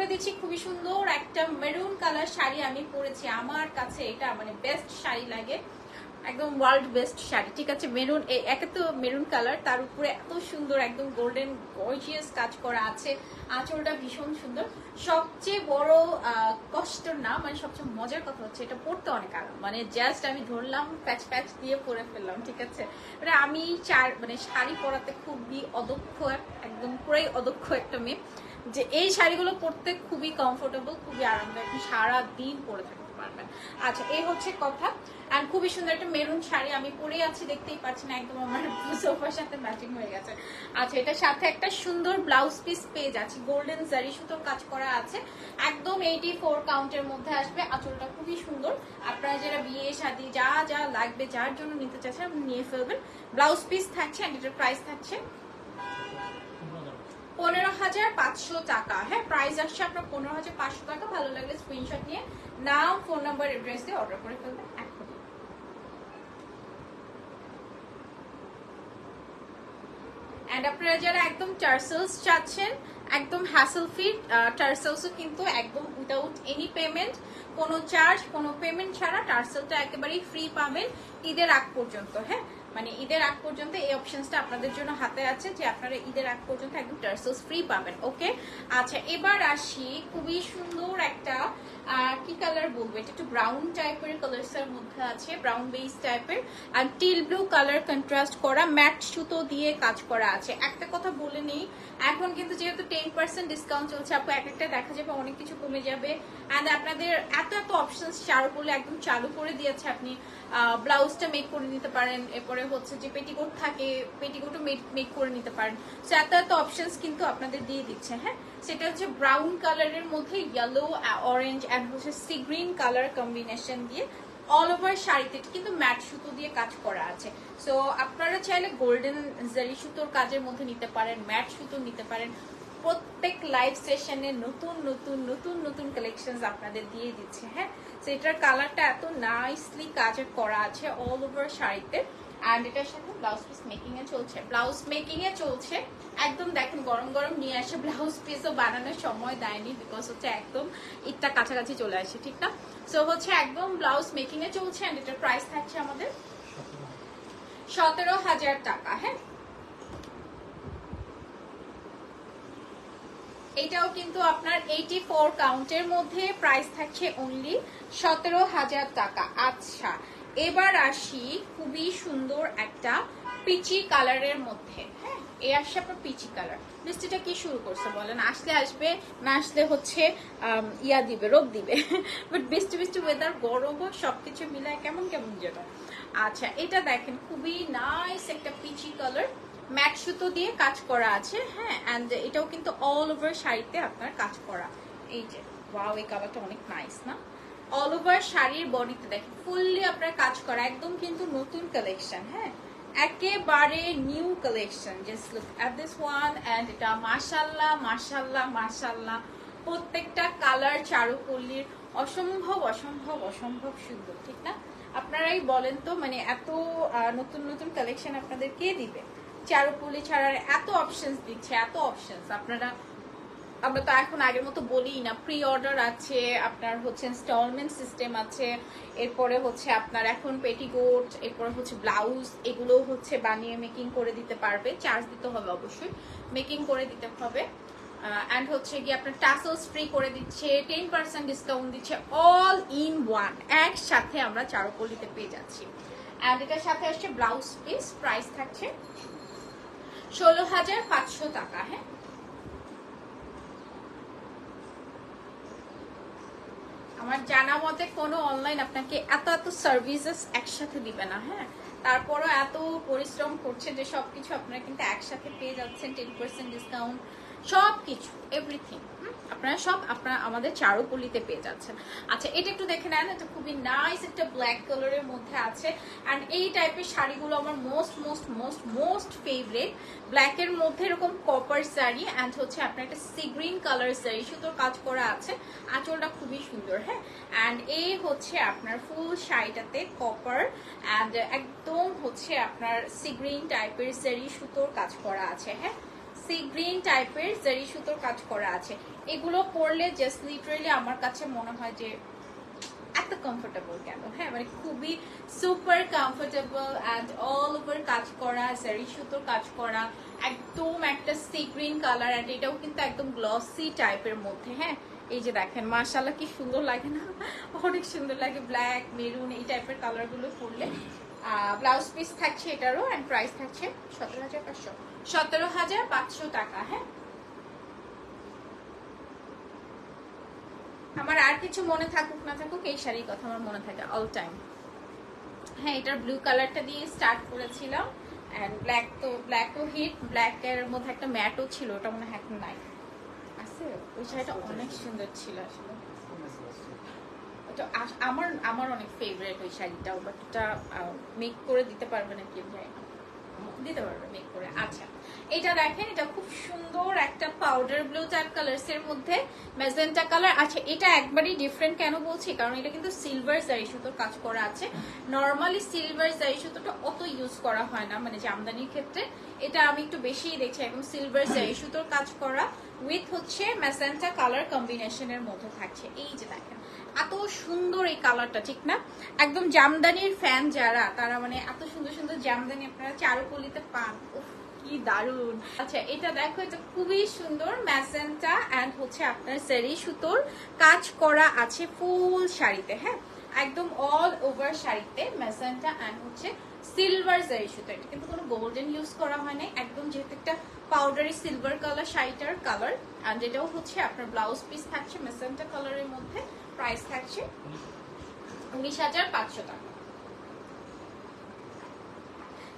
করে দিচ্ছি খুবই সুন্দর একটা মেরুন কালার শাড়ি আমি পরেছি। আমার কাছে এটা মানে বেস্ট শাড়ি লাগে। একদম ওয়ার্ল্ড বেস্ট শাড়ি, ঠিক আছে? মেরুন একে তো মেরুন কালার তার উপরে এত সুন্দর, একদম গোল্ডেন গর্জিয়াস কাজ করা আছে। আঁচলটা ভীষণ সুন্দর। সবচেয়ে বড় কষ্ট না মানে সবচেয়ে মজার কথা হচ্ছে, এটা পড়তে অনেক আরাম। মানে জাস্ট আমি ধরলাম প্যাচ প্যাচ দিয়ে পরে ফেললাম, ঠিক আছে? মানে আমি চার মানে শাড়ি পরাতে খুবই অদক্ষ, একদম পুরাই অদক্ষ একটা মেয়ে। যে এই শাড়িগুলো পরতে খুবই কমফোর্টেবল খুবই আরামদায়ক সারা দিন পরে থাকতে পারবেন। আচ্ছা এই হচ্ছে কথা। আর খুবই সুন্দর একটা মেরুন শাড়ি আমি পরে আছি, দেখতেই পাচ্ছেন একদম আমার সোফার সাথে ম্যাচিং হয়ে গেছে। আচ্ছা এটার সাথে একটা সুন্দর ব্লাউজ পিস পেয়ে যাচ্ছি। গোল্ডেন জারি সুতোর কাজ করা আছে। একদম এইটি ফোর কাউন্টের মধ্যে আসবে। আঁচলটা খুবই সুন্দর। আপনারা যারা বিয়ে, শাদী, যা যা লাগবে, যার জন্য নিতে চাচ্ছেন, আপনি নিয়ে ফেলবেন। ব্লাউজ পিস থাকছে and এটার প্রাইস থাকছে পনেরো হাজার পাঁচশো টাকা। হ্যাঁ প্রাইস আসছে আপনার পনেরো হাজার পাঁচশো টাকা। ভালো লাগলে স্ক্রিনশট নিয়ে নাম ফোন নাম্বার অ্যাড্রেস দিয়ে অর্ডার করে ফেলবেন আপনারা যারা একদম টার্সেলস চাচ্ছেন, একদম হ্যাসেল টার্সেলসও কিন্তু একদম উইদাউট এনি পেমেন্ট কোনো চার্জ কোনো পেমেন্ট ছাড়া টার্সেলটা একেবারেই ফ্রি পাবেন ঈদের আগ পর্যন্ত হ্যাঁ? মানে ঈদের আগ পর্যন্ত এই অপশনসটা আপনাদের জন্য হাতে আছে যে আপনারা ঈদের আগ পর্যন্ত একদম টার্সেলস ফ্রি পাবেন ওকে আচ্ছা এবার আসি খুবই সুন্দর একটা আহ, কি কালার বলব? এটা একটু ব্রাউন টাইপের কালার্স এর মধ্যে আছে ব্রাউন বেস টাইপের আর টিল ব্লু কালার কন্ট্রাস্ট করা ম্যাট সুতো দিয়ে কাজ করা আছে। একটা কথা বলে নেই এখন কিন্তু যেহেতু টেন পার্সেন্ট ডিসকাউন্ট চলছে আপু এক একটা দেখা যাবে অনেক কিছু কমে যাবে। অ্যান্ড আপনাদের এত এত অপশনস চালু করলে একদম চালু করে দিয়েছে আপনি। ব্লাউজটা মেক করে নিতে পারেন এরপরে হচ্ছে যে পেটিকোট থাকে পেটিকোটও মেক করে নিতে পারেন। সো এত এত অপশনস কিন্তু আপনাদের দিয়ে দিচ্ছে হ্যাঁ? সেটা হচ্ছে ব্রাউন কালারের মধ্যে ইয়েলো অরেঞ্জ অ্যান্ড হচ্ছে সি গ্রিন কালার কম্বিনেশন দিয়ে অল ওভার শাড়িতে কিন্তু ম্যাট সুতো দিয়ে কাজ করা আছে। সো আপনারা চাইলে গোল্ডেন জারি সুতোর কাজের মধ্যে নিতে পারেন ম্যাট সুতো নিতে পারেন। প্রত্যেক লাইভ সেশনে নতুন নতুন নতুন নতুন কালেকশন আপনাদের দিয়ে দিচ্ছে হ্যাঁ? তো এটার কালারটা এত নাইসলি কাজের করা আছে অল ওভার শাড়িতে। অ্যান্ড এটার সাথে ব্লাউজ পিস মেকিং চলছে। ব্লাউজ মেকিং চলছে। একদম দেখেন, গরম গরম নিয়ে আসে ব্লাউজ পিসও বানানোর সময় দেয়নি বিকজ হচ্ছে একদম ঈদটা কাছাকাছি চলে আসে, ঠিক না? সো হচ্ছে একদম ব্লাউজ মেকিং চলছে অ্যান্ড এটার প্রাইস থাকছে আমাদের সতেরো হাজার টাকা হ্যাঁ? এটাও কিন্তু আপনার এইটি ফোর কাউন্টের মধ্যে প্রাইস থাকছে অনলি সতেরো হাজার টাকা। আচ্ছা এবার আসি খুবই সুন্দর একটা পিচি কালারের মধ্যে হ্যাঁ? এ আসছে আপনার পিচি কালার মিষ্টিটা কি শুরু করছে বলেন? আসলে আসবে, না আসলে হচ্ছে ইয়া দিবে রোগ দিবে। বাট বৃষ্টি বৃষ্টি ওয়েদার গরমও সবকিছু মিলায় কেমন কেমন যেন। আচ্ছা এটা দেখেন, খুবই নাইস একটা পিচি কালার ম্যাট সুতো দিয়ে কাজ করা আছে হ্যাঁ? অ্যান্ড এটাও কিন্তু অল ওভার শাড়িতে আপনার কাজ করা। এই যে ওয়াও এই কালারটা অনেক নাইস না? অল ওভার শাড়ির বডিতে দেখেন ফুললি আপনার কাজ করা, একদম কিন্তু নতুন কালেকশন হ্যাঁ? একেবারে new collection just look at this one and এটা মাশাল্লাহ মাশাল্লাহ মাশাল্লাহ প্রত্যেকটা কালার চারুপল্লীর, অসম্ভব অসম্ভব অসম্ভব সুন্দর, ঠিক না? আপনারাই বলেন তো মানে এত নতুন নতুন কালেকশন আপনাদের কে দিবে? চারুপল্লী ছাড়ার এত অপশনস দিচ্ছে, এত অপশনস আপনারা আমরা তো এখন আগের মতো বলি না। প্রি অর্ডার আছে, আপনার হচ্ছে ইনস্টলমেন্ট সিস্টেম আছে, এরপরে হচ্ছে আপনার এখন পেটিকোট এরপরে হচ্ছে ব্লাউজ এগুলো হচ্ছে বানিয়ে মেকিং করে দিতে পারবে। চার্জ দিতে হবে অবশ্যই মেকিং করে দিতে হবে। অ্যান্ড হচ্ছে গিয়ে আপনার টাসলস ফ্রি করে দিচ্ছে টেন পার্সেন্ট ডিসকাউন্ট দিচ্ছে অল ইন ওয়ান একসাথে আমরা চারুপল্লিতে পেয়ে যাচ্ছি। অ্যান্ড এটার সাথে আসছে ব্লাউজ পিস প্রাইস থাকছে ষোলো হাজার পাঁচশো টাকা হ্যাঁ? আমার জানা মতে কোনো অনলাইন আপনাকে এত এত সার্ভিসেস একসাথে দিবে না হ্যাঁ? তারপরও এত পরিশ্রম করছে যে সব কিছু আপনারা কিন্তু একসাথে পেয়ে যাচ্ছেন টেন পার্সেন্ট ডিসকাউন্ট সব কিছু এভরিথিং আপনারা সব আপনারা আমাদের চারুপল্লিতে পেয়ে যাচ্ছেন। আচ্ছা এটা একটু দেখে নেন, এটা খুবই নাইস একটা ব্ল্যাক কালারের মধ্যে আছে। অ্যান্ড এই টাইপের শাড়িগুলো আমার most most most most favourite ব্ল্যাকের মধ্যে এরকম কপার শাড়ি অ্যান্ড হচ্ছে আপনার একটা সি গ্রিন কালার শাড়ি, সুতোর কাজ করা আছে। আঁচলটা খুবই সুন্দর হ্যাঁ? অ্যান্ড এই হচ্ছে আপনার ফুল শাড়িটাতে কপার অ্যান্ড একদম হচ্ছে আপনার সি গ্রিন টাইপের শাড়ি, সুতোর কাজ করা আছে হ্যাঁ? সি গ্রিন টাইপের জারি সুতোর কাজ করা আছে। এগুলো পরলে জাস্ট লিটারেলি আমার কাছে মনে হয় যে এত কমফোর্টেবল কেন? হ্যাঁ মানে খুবই super comfortable and all over কাজ করা স্যারি সুতোর কাজ করা, একদম একটা সি গ্রিন কালার অ্যান্ড এটাও কিন্তু একদম গ্লসি টাইপের মধ্যে হ্যাঁ? এই যে দেখেন মার্শাল্লাহ কি সুন্দর লাগে না? অনেক সুন্দর লাগে ব্ল্যাক মেরুন এই টাইপের কালারগুলো পরলে ব্লাউজ পিস থাকছে এটারও অ্যান্ড প্রাইস থাকছে সতেরো হাজার পাঁচশো। সতেরো হাজার পাঁচশো টাকা হ্যাঁ? আমার আর কিছু মনে থাকুক না থাকুক এই শাড়ির কথা আমার মনে থাকে অল টাইম হ্যাঁ এটার ব্লু কালারটা দিয়ে স্টার্ট করেছিলাম অ্যান্ড ব্ল্যাক তো ব্ল্যাক তো হিট ব্ল্যাক এর মধ্যে একটা ম্যাটও ছিল ওটা মনে হয় এখন নাই। আছে? ওই শাড়িটা অনেক সুন্দর ছিল আসলে। ওটা আমার আমার অনেক ফেভারিট ওই শাড়িটাও বাট ওটা মেক করে দিতে পারবে না কেউ না দিতে পারবে মেক করে। আচ্ছা। এটা দেখেন, এটা খুব সুন্দর একটা পাউডার ব্লু টাইপ কালার্স এর মধ্যে ম্যাজেন্টা কালার আচ্ছা এটা একবারই ডিফারেন্ট কেন বলছি? কারণ এটা কিন্তু সিলভার জারি সুতোর কাজ করা আছে। নর্মালি সিলভার জারি সুতোটা অত ইউজ করা হয় না মানে জামদানির ক্ষেত্রে। এটা আমি একটু বেশিই দেখছি, একদম সিলভার জারি সুতোর কাজ করা উইথ হচ্ছে ম্যাজেন্টা কালার কম্বিনেশনের মধ্যে থাকছে। এই যে দেখেন, এত সুন্দর এই কালারটা ঠিক না? একদম জামদানির ফ্যান যারা, তারা মানে এত সুন্দর সুন্দর জামদানি আপনারা চারুকলিতে পান কি দারুণ আচ্ছা এটা দেখো, এটা খুবই সুন্দর ম্যাসেন্টা অ্যান্ড হচ্ছে আপনার সেরি সুতোর কাজ করা আছে ফুল শাড়িতে হ্যাঁ? একদম অল ওভার শাড়িতে ম্যাসেন্টা অ্যান্ড হচ্ছে সিলভার জারি সুতো। এটা কিন্তু কোনো গোল্ডেন ইউজ করা হয় না একদম যেহেতু একটা পাউডারি সিলভার কালার শাড়িটার কালার অ্যান্ড এটাও হচ্ছে আপনার ব্লাউজ পিস থাকছে ম্যাসেন্টা কালারের মধ্যে প্রাইস থাকছে উনিশ হাজার পাঁচশো টাকা।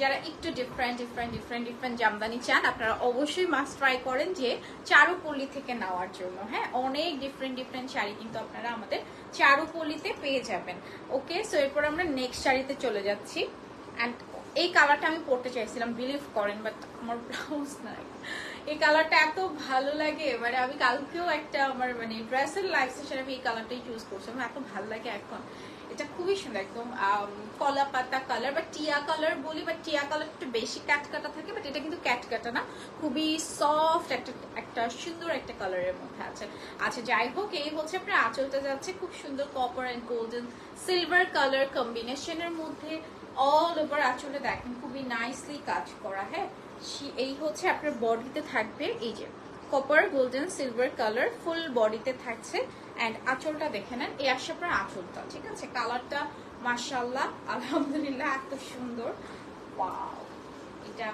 যারা একটু different different different different jamdani চান, আপনারা অবশ্যই মাস্ট ট্রাই করেন যে চারুপল্লী থেকে নেওয়ার জন্য। হ্যাঁ অনেক ডিফারেন্ট ডিফারেন্ট শাড়ি কিন্তু আপনারা আমাদের চারুপল্লীতে পেয়ে যাবেন। ওকে সো এরপর আমরা নেক্সট শাড়িতে চলে যাচ্ছি। অ্যান্ড এই কালারটা আমি পড়তে চাইছিলাম বিলিভ করেন বাট আমার ব্লাউজ নাই। এই কালারটা এত ভালো লাগে মানে আমি কালকেও একটা আমার মানে ড্রেসের লাইফ সেশন আমি এই কালারটাই চুজ করছি আমার এত ভালো লাগে এখন। এটা খুবই সুন্দর, একদম কলা পাতা কালার বা টিয়া কালার বলি বা টিয়া কালার একটু বেশি ক্যাট কাটা থাকে বাট এটা কিন্তু ক্যাট কাটা না, খুবই সফট একটা একটা সুন্দর একটা কালারের মধ্যে আছে। আচ্ছা যাই হোক, এই হচ্ছে আপনার আঁচলটা যাচ্ছে খুব সুন্দর copper and golden silver colour কম্বিনেশনের মধ্যে অল ওভার আঁচলে দেখেন, খুবই নাইসলি কাজ করা হ্যাঁ? এই হচ্ছে আপনার বডিতে থাকবে, এই যে copper golden silver colour full বডিতে থাকছে। অ্যান্ড আঁচলটা দেখে নেন। এই আসছে আপনার আঁচলটা ঠিক আছে? কালারটা মার্শাল্লাহ আলহামদুলিল্লাহ এত সুন্দর। ওয়াও এটা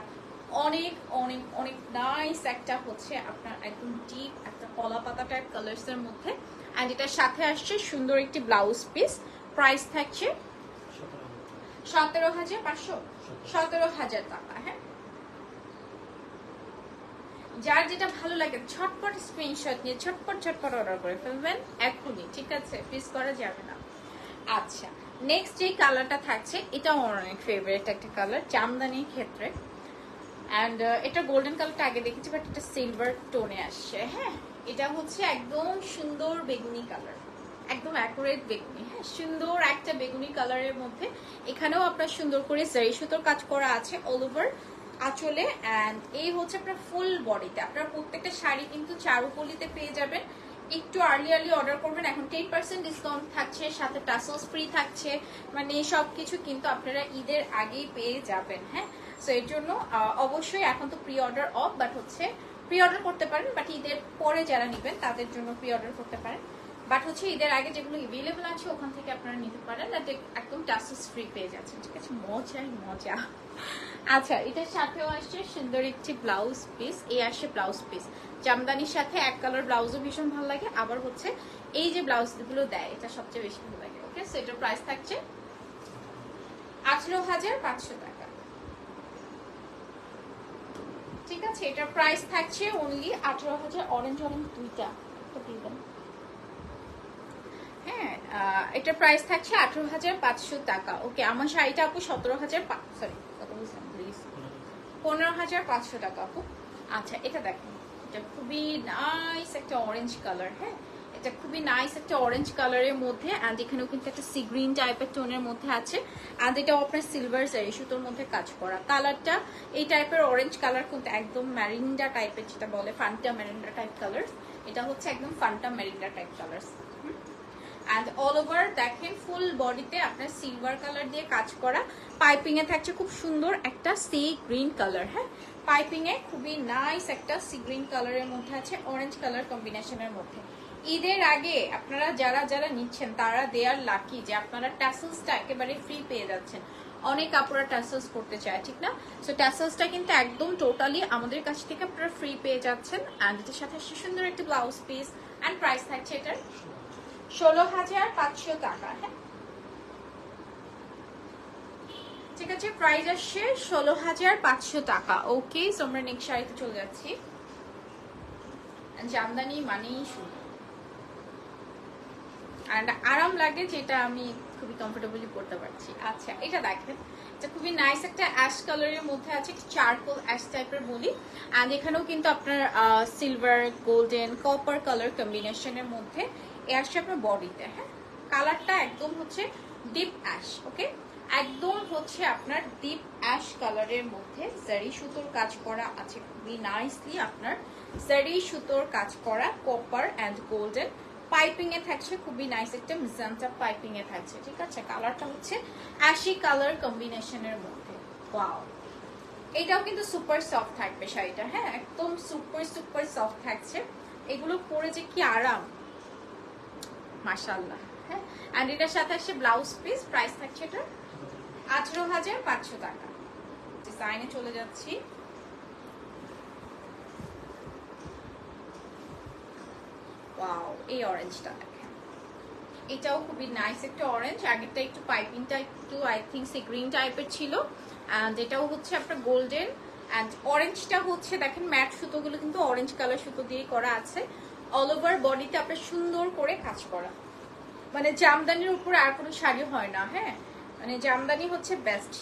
অনেক অনেক অনেক নাইস একটা হচ্ছে আপনার একদম ডিপ একটা কলা পাতা টাইপ কালার্স এর মধ্যে। অ্যান্ড এটার সাথে আসছে সুন্দর একটি ব্লাউজ পিস প্রাইস থাকছে সতেরো হাজার। পাঁচশো? সতেরো হাজার টাকা হ্যাঁ? যার যেটা ভালো লাগে ছটপট স্ক্রিনশট নিয়ে ছটপট ছটপট অর্ডার করে ফেলবেন এখনই, ঠিক আছে? পিস করা যাবে না। আচ্ছা নেক্সট যে কালারটা থাকছে এটা আমার অনেক ফেভারিট একটা কালার জামদানির ক্ষেত্রে। অ্যান্ড এটা গোল্ডেন কালারটা আগে দেখেছি বাট এটা সিলভার টোনে আসছে হ্যাঁ? এটা হচ্ছে একদম সুন্দর বেগুনি কালার একদম অ্যাকুরেট বেগুনি হ্যাঁ? সুন্দর একটা বেগুনি কালারের মধ্যে, এখানেও আপনার সুন্দর করে জারি সুতোর কাজ করা আছে অল ওভার আঁচলে অ্যান্ড এই হচ্ছে আপনার ফুল বডিতে আপনার প্রত্যেকটা শাড়ি কিন্তু চারুকলিতে পেয়ে যাবেন। একটু আর্লি আর্লি অর্ডার করবেন। এখন টেন পার্সেন্ট ডিসকাউন্ট থাকছে, সাথে টাসলস ফ্রি থাকছে। মানে সব কিছু কিন্তু আপনারা ঈদের আগেই পেয়ে যাবেন হ্যাঁ? সো এর জন্য অবশ্যই এখন তো প্রি অর্ডার অফ বাট হচ্ছে প্রি অর্ডার করতে পারেন বাট ঈদের পরে যারা নেবেন, তাদের জন্য প্রি অর্ডার করতে পারেন। বাট হচ্ছে ঈদের আগে যেগুলো এভেলেবল আছে, ওখান থেকে আপনারা নিতে পারেন। একদম টাসলস ফ্রি পেয়ে যাচ্ছেন। ঠিক আছে? মজাই মজা। আচ্ছা এটার সাথেও আসছে সুন্দর একটি ব্লাউজ পিস এই আসছে ব্লাউজ পিস জামদানির সাথে এক কালার ব্লাউজও ভীষণ ভালো লাগে। আবার হচ্ছে এই যে ব্লাউজগুলো দেয়, এটা সবচেয়ে বেশি ভালো লাগে। ওকে সো এটার প্রাইস থাকছে আঠেরো হাজার পাঁচশো টাকা। ঠিক আছে? এটার প্রাইস থাকছে অনলি আঠারো হাজার অরেঞ্জ অরেঞ্জ দুইটা। তো হ্যাঁ এটার প্রাইস থাকছে আঠারো হাজার পাঁচশো টাকা। ওকে আমার শাড়িটা আপু সতেরো হাজার সরি পনেরো হাজার পাঁচশো টাকা আপু। আচ্ছা এটা দেখেন, এটা খুবই নাইস একটা অরেঞ্জ কালার হ্যাঁ? এটা খুবই নাইস একটা অরেঞ্জ কালারের মধ্যে অ্যান্ড এখানেও কিন্তু একটা সি গ্রিন টাইপের টোনের মধ্যে আছে অ্যান্ড এটাও আপনার সিলভার জারি সুতোর মধ্যে কাজ করা। কালারটা এই টাইপের অরেঞ্জ কালার কিন্তু একদম ম্যারিন্ডা টাইপের যেটা বলে ফান্টা ম্যারিন্ডা টাইপ কালার এটা হচ্ছে একদম Fanta Mirinda type colour and all over দেখেন ফুল বডিতে আপনার সিলভার কালার দিয়ে কাজ করা। পাইপিং এ থাকছে খুব সুন্দর একটা সি গ্রিন কালার হ্যাঁ? পাইপিং এ খুবই নাইস একটা সি গ্রিন কালারের মধ্যে আছে অরেঞ্জ কালার কম্বিনেশনের মধ্যে। ঈদের আগে আপনারা যারা যারা নিচ্ছেন, তারা দেয়ার লাকি যে আপনারা ট্যাসেলসটা একেবারে ফ্রি পেয়ে যাচ্ছেন। অনেক আপনারা ট্যাসেলস করতে চায়, ঠিক না? সো ট্যাসেলসটা কিন্তু একদম টোটালি আমাদের কাছ থেকে আপনারা ফ্রি পেয়ে যাচ্ছেন। অ্যান্ড এটার সাথে সুন্দর একটা ব্লাউজ পিস অ্যান্ড প্রাইস থাকছে এটার ষোলো হাজার পাঁচশো টাকা। হ্যাঁ ঠিক আছে প্রাইস আসছে ষোলো হাজার পাঁচশো টাকা। ওকে আমরা নেক্সট শাড়িতে চলে যাচ্ছি। জামদানি মানেই অ্যান্ড আরাম লাগে যেটা আমি খুবই কমফোর্টেবলি পড়তে পারছি। আচ্ছা এটা দেখেন। এটা খুবই নাইস একটা অ্যাশ কালারের মধ্যে আছে চারকোল অ্যাশ টাইপের বলি। অ্যান্ড এখানেও কিন্তু আপনার সিলভার গোল্ডেন কপার কালার কম্বিনেশনের মধ্যে এ আসছে আপনার বডিতে হ্যাঁ? কালারটা একদম হচ্ছে ডিপ অ্যাশ ওকে একদম হচ্ছে আপনার ডিপ অ্যাশ কালারের মধ্যে জারি সুতোর কাজ করা আছে। খুবই নাইসলি আপনার জারি সুতোর কাজ করা কপার অ্যান্ড গোল্ডেন পাইপিং এ থাকছে, খুবই নাইস একটা মিজান্টা পাইপিং এ থাকছে, ঠিক আছে? কালারটা হচ্ছে অ্যাশি কালার কম্বিনেশনের মধ্যে। ওয়াও এটাও কিন্তু সুপার সফট থাকবে শাড়িটা হ্যাঁ? একদম সুপার সুপার সফট থাকছে। এগুলো পরে যে কি আরাম মাশাল্লাহ হ্যাঁ? অ্যান্ড এটার সাথে আসছে ব্লাউজ পিস প্রাইস থাকছে এটা আঠারো হাজার পাঁচশো টাকা। ডিজাইনে চলে যাচ্ছি। এই অরেঞ্জটা এটাও খুবই নাইস একটা অরেঞ্জ আগেরটা একটু পাইপিংটা একটু আই সে গ্রিন টাইপের ছিল। হচ্ছে আপনার গোল্ডেন অ্যান্ড অরেঞ্জটা হচ্ছে, দেখেন ম্যাট সুতোগুলো কিন্তু অরেঞ্জ কালার সুতো দিয়ে করা আছে। অল ওভার বডিতে আপনার সুন্দর করে কাজ করা। মানে জামদানির উপর আর কোনো শাড়ি হয় না হ্যাঁ? মানে জামদানি হচ্ছে বেস্ট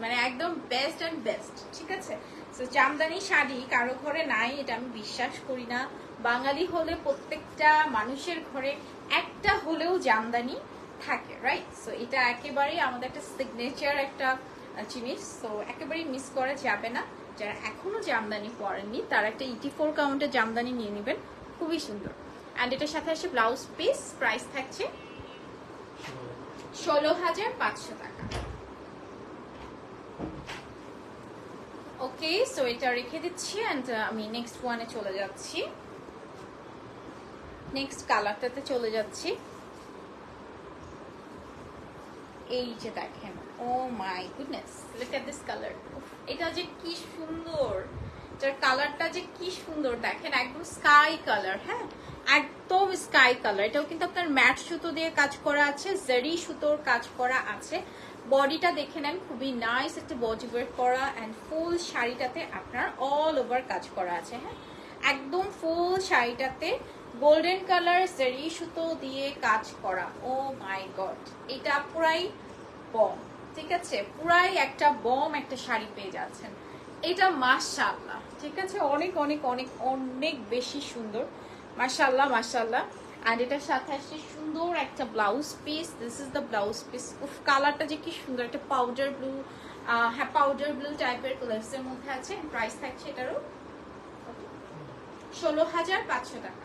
মানে একদম বেস্ট অ্যান্ড বেস্ট ঠিক আছে? তো জামদানি শাড়ি কারও ঘরে নাই, এটা আমি বিশ্বাস করি না। বাঙালি হলে প্রত্যেকটা মানুষের ঘরে একটা হলেও জামদানি থাকে রাইট সো এটা একেবারেই আমাদের একটা সিগনেচার একটা জিনিস। সো একেবারেই মিস করা যাবে না। যারা এখনও জামদানি পরেননি তারা একটা ইটি ফোর কাউন্টে জামদানি নিয়ে নেবেন। খুবই সুন্দর। অ্যান্ড এটার সাথে আসে ব্লাউজ পিস প্রাইস থাকছে ষোলো হাজার পাঁচশো টাকা। ওকে সো এটা রেখে দিচ্ছি অ্যান্ড আমি নেক্সট ওয়ানে চলে যাচ্ছি। নেক্সট কালারটাতে চলে যাচ্ছি। এই যে দেখেন ও my goodness look at this colour এটা যে কি সুন্দর। এটার কালারটা যে কি সুন্দর দেখেন, একদম স্কাই কালার হ্যাঁ? একদম স্কাই কালার এটাও কিন্তু আপনার ম্যাট সুতো দিয়ে কাজ করা আছে জারি সুতোর কাজ করা আছে। বডিটা দেখে নেন, খুবই নাইস একটা বডি ওয়ার্ক করা অ্যান্ড ফুল শাড়িটাতে আপনার অল ওভার কাজ করা আছে হ্যাঁ? একদম ফুল শাড়িটাতে গোল্ডেন কালার জারি সুতো দিয়ে কাজ করা। ও মাই গড এটা পুরাই বম ঠিক আছে? পুরাই একটা বম একটা শাড়ি পেয়ে যাচ্ছেন। এটা মাশাল্লাহ ঠিক আছে? অনেক অনেক অনেক অনেক বেশি সুন্দর। মাশাল্লাহ মাশাল্লাহ আর এটার সাথে আসছে সুন্দর একটা blouse piece this is the blouse piece উফ কালারটা যে কি সুন্দর। একটা পাউডার ব্লু হ্যাঁ পাউডার ব্লু টাইপের কালার্সের মধ্যে আছে। প্রাইস থাকছে এটারও ষোলো হাজার পাঁচশো টাকা।